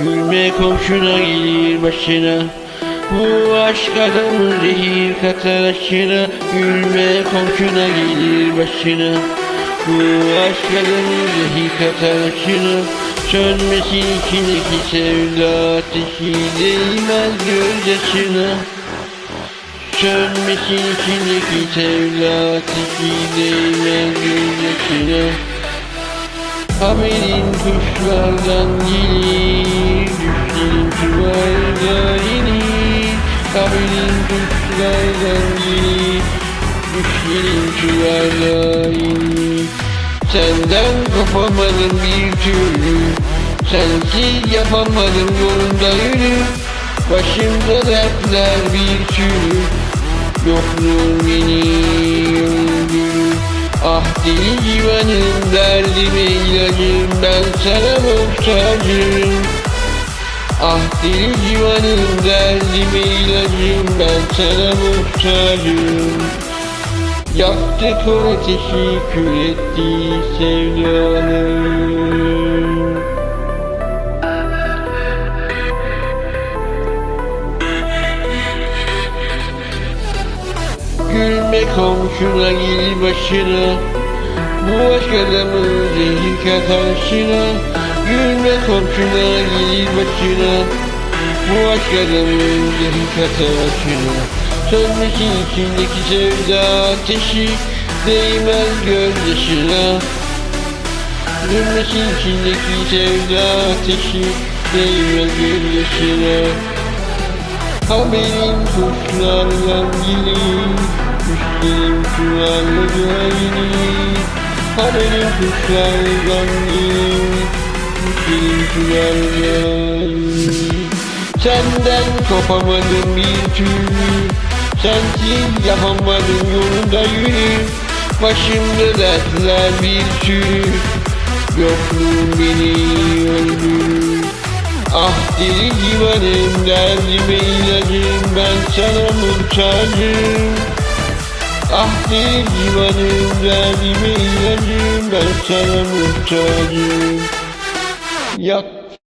Gülme komşuna gelir başına. Bu aşk adamı zehir katar aşkına Gülme komşuna gelir başına. Bu aşk adamı zehir katar aşkına Sönmesin içindeki sevda ateşi Değmez gözyaşına Sönmesin içindeki sevda ateşi Değmez gözyaşına Haberin kuşlardan gelir Haberin kuşlardan gelir Düşlerin inir Senden kopamadım bir türlü Sensiz yapamadım yolunda yürü. Başımda dertler bir sürü Yokluğun beni öldürür Ah deli civanım derdime ilacım Ben sana muhtacım Ah deli civanım derdime ilacım Ben sana muhtacım Yaktık o ateşi kül etti sevdanım. Gülme komşuna gel başına. Bu aşk adamı zehir katarşına Gülme komşuna gel başına. Bu aşk adamı zehir katarşına Sönmesin içindeki sevda ateşi Değmez gözyaşına. Sönmesin içindeki sevda ateşi Değmez gözyaşına. Haberin kuşlardan gelir Düşlerim çuvallara inir Haberin kuşlardan gelir İnir Senden kopamadım bir türlü Sensiz yapamadım yolunda yürü Başımda dertler bir sürü Yokluğun beni öldürür. Ah deli civanım derdime ilacım ben sana muhtacım Ah deli civanım derdime ilacım ben sana muhtacım Yok